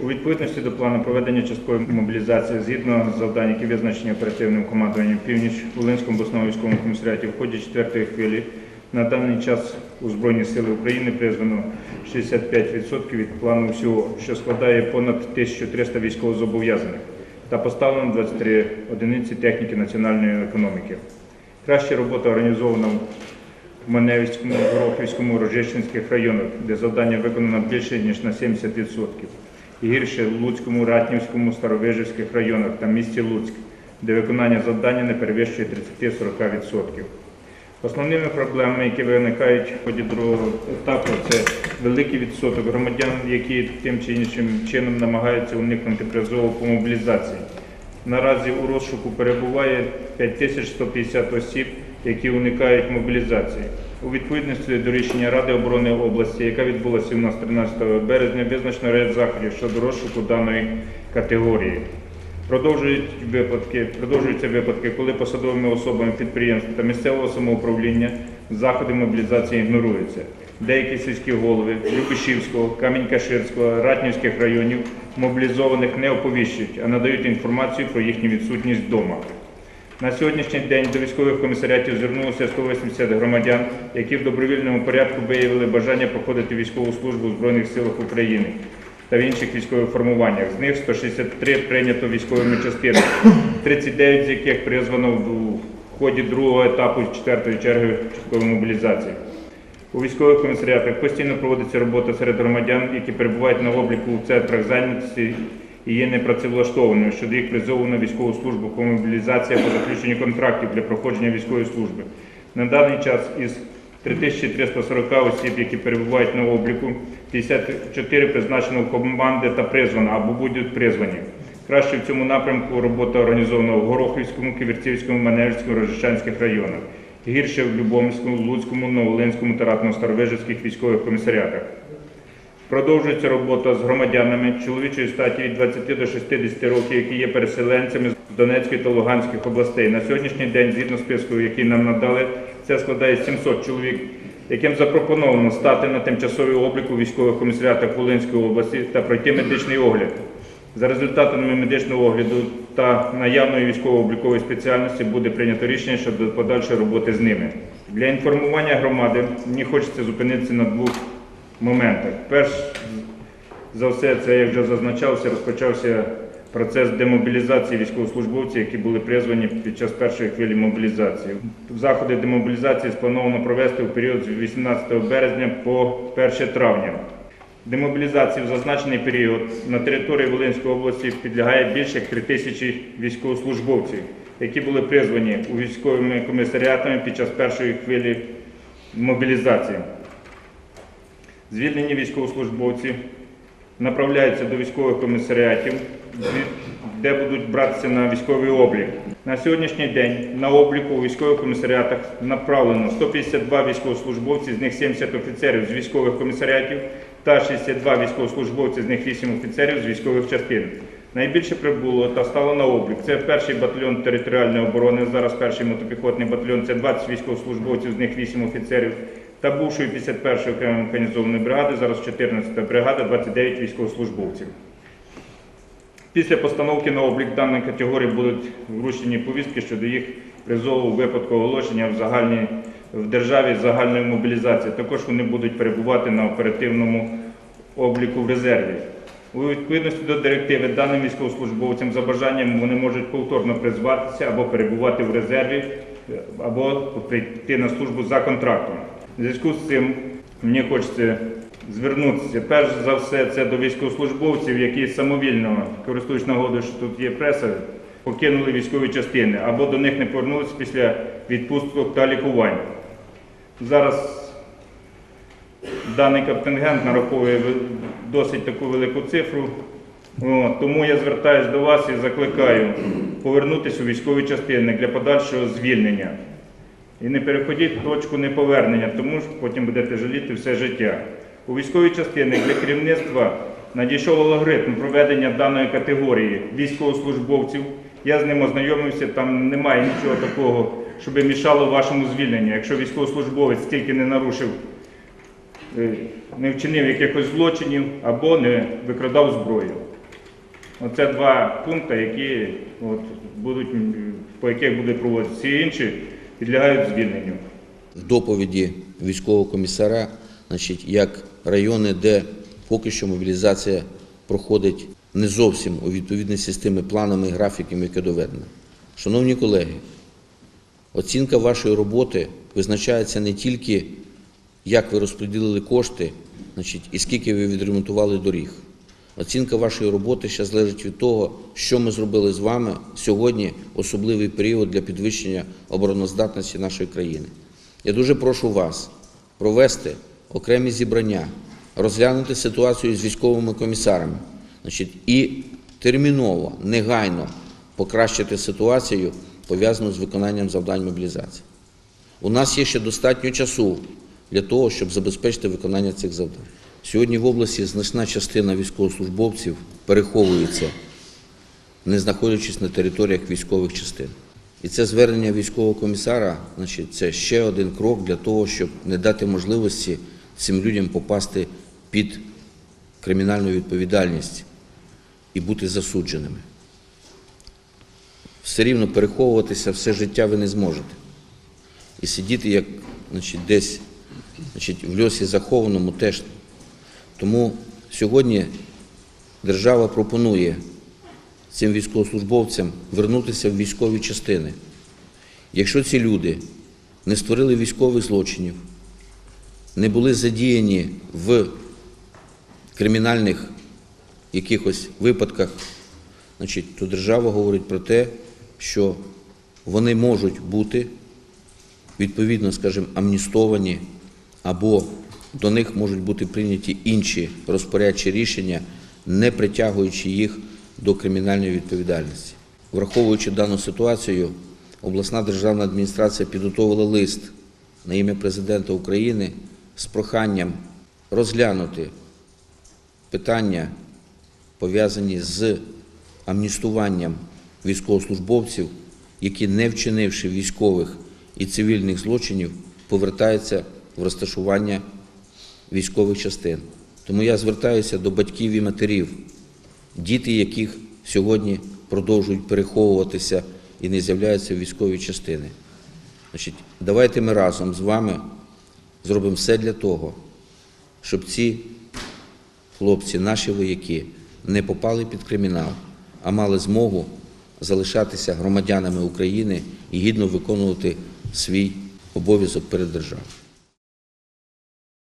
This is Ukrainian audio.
У відповідності до плану проведення часткової мобілізації згідно завдань, які визначені оперативним командуванням північ Волинському обласному військовому комісаріаті в ході четвертої хвилі на даний час у Збройні Сили України призвано 65% від плану всього, що складає понад 1300 військовозобов'язаних та поставлено 23 одиниці техніки національної економіки. Краща робота організована в Маневському, Горохівському, Рожищенських районах, де завдання виконано більше ніж на 70%. Гірше в Луцькому, Ратнівському, Старовижівських районах та місті Луцьк, де виконання завдання не перевищує 30-40%. Основними проблемами, які виникають в ході другого етапу, це великий відсоток громадян, які тим чи іншим чином намагаються уникнути призову по мобілізації. Наразі у розшуку перебуває 5150 осіб, які уникають мобілізації. У відповідності до рішення Ради оборони області, яка відбулася у нас 13 березня, визначено ряд заходів щодо розшуку даної категорії. Продовжують випадки, продовжуються випадки, коли посадовими особами підприємств та місцевого самоуправління заходи мобілізації ігноруються. Деякі сільські голови Любишівського, Камінь-Каширського, Ратнівських районів мобілізованих не оповіщують, а надають інформацію про їхню відсутність вдома. На сьогоднішній день до військових комісаріатів звернулося 180 громадян, які в добровільному порядку виявили бажання проходити військову службу у Збройних силах України та в інших військових формуваннях. З них 163 прийнято військовими частинами, 39 з яких призвано в ході другого етапу четвертої черги часткової мобілізації. У військових комісаріатах постійно проводиться робота серед громадян, які перебувають на обліку у центрах зайнятості і є непрацевлаштованими щодо їх призову на військову службу по мобілізації або заключенню контрактів для проходження військової служби. На даний час із 3340 осіб, які перебувають на обліку, 54 призначено в команди та призвано або будуть призвані. Краще в цьому напрямку робота організована в Горохівському, Ківерцівському, Маневському, Рожищанських районах. Гірше в Любомському, Луцькому, Новолинському та Ратно-Старовижівських військових комісаріатах. Продовжується робота з громадянами чоловічої статі від 20 до 60 років, які є переселенцями з Донецької та Луганської областей. На сьогоднішній день, згідно списку, який нам надали, це складає 700 чоловік, яким запропоновано стати на тимчасовий облік у військових комісаріатах Волинської області та пройти медичний огляд. За результатами медичного огляду та наявної військово-облікової спеціальності буде прийнято рішення щодо подальшої роботи з ними. Для інформування громади мені хочеться зупинитися на двох моментах. Перш за все, це як вже зазначався, розпочався процес демобілізації військовослужбовців, які були призвані під час першої хвилі мобілізації. Заходи демобілізації сплановано провести у період з 18 березня по 1 травня. Демобілізації в зазначений період на території Волинської області підлягає більше як 3 тисячі військовослужбовців, які були призвані у військовими комісаріатами під час першої хвилі мобілізації. Звільнені військовослужбовці направляються до військових комісаріатів, де будуть братися на військовий облік. На сьогоднішній день на обліку у військових комісаріатах направлено 152 військовослужбовці, з них 70 офіцерів з військових комісаріатів та 62 військовослужбовці, з них 8 офіцерів з військових частин. Найбільше прибуло та стало на облік. Це перший батальйон територіальної оборони, зараз перший мотопіхотний батальйон, це 20 військовослужбовців, з них 8 офіцерів. Та бувшої 51-ї окремої механізованої бригади, зараз 14-та бригада, 29 військовослужбовців. Після постановки на облік даної категорії будуть вручені повістки щодо їх призову випадку оголошення в, загальній, в державі загальної мобілізації. Також вони будуть перебувати на оперативному обліку в резерві. У відповідності до директиви даним військовослужбовцям за бажанням вони можуть повторно призватися або перебувати в резерві, або прийти на службу за контрактом. В зв'язку з цим мені хочеться звернутися перш за все це до військовослужбовців, які самовільно, користуючись нагодою, що тут є преса, покинули військові частини або до них не повернулися після відпусток та лікувань. Зараз даний контингент нараховує досить таку велику цифру. Тому я звертаюся до вас і закликаю повернутися у військові частини для подальшого звільнення. І не переходіть точку неповернення, тому що потім будете жаліти все життя. У військовій частини для керівництва надійшов алгоритм проведення даної категорії військовослужбовців. Я з ним ознайомився, там немає нічого такого, щоб мішало вашому звільненню. Якщо військовослужбовець тільки не нарушив е, не вчинив якихось злочинів або не викрадав зброю. Оце два пункти, які от, будуть, по яких буде проводитися. Всі інші підлягають звільненню. в доповіді військового комісара, значить, як райони, де поки що мобілізація проходить не зовсім у відповідності з тими планами і графіками, яке доведено. Шановні колеги, оцінка вашої роботи визначається не тільки, як ви розподілили кошти, значить, і скільки ви відремонтували доріг. Оцінка вашої роботи ще залежить від того, що ми зробили з вами сьогодні, особливий період для підвищення обороноздатності нашої країни. Я дуже прошу вас провести окремі зібрання, розглянути ситуацію з військовими комісарами, значить, і терміново, негайно покращити ситуацію, пов'язану з виконанням завдань мобілізації. У нас є ще достатньо часу для того, щоб забезпечити виконання цих завдань. Сьогодні в області значна частина військовослужбовців переховується, не знаходячись на територіях військових частин. І це звернення військового комісара, значить, це ще один крок для того, щоб не дати можливості цим людям попасти під кримінальну відповідальність і бути засудженими. Все рівно переховуватися все життя ви не зможете. І сидіти як значить, десь значить, в льосі захованому теж. Тому сьогодні держава пропонує цим військовослужбовцям вернутися в військові частини. Якщо ці люди не створили військових злочинів, не були задіяні в кримінальних якихось випадках, значить, то держава говорить про те, що вони можуть бути відповідно, скажімо, амністовані або до них можуть бути прийняті інші розпорядчі рішення, не притягуючи їх до кримінальної відповідальності. Враховуючи дану ситуацію, обласна державна адміністрація підготовила лист на ім'я президента України з проханням розглянути питання, пов'язані з амністуванням військовослужбовців, які, не вчинивши військових і цивільних злочинів, повертаються в розташування військових частин. Тому я звертаюся до батьків і матерів, діти яких сьогодні продовжують переховуватися і не з'являються в військові частини. Значить, давайте ми разом з вами зробимо все для того, щоб ці хлопці, наші вояки, не попали під кримінал, а мали змогу залишатися громадянами України і гідно виконувати свій обов'язок перед державою.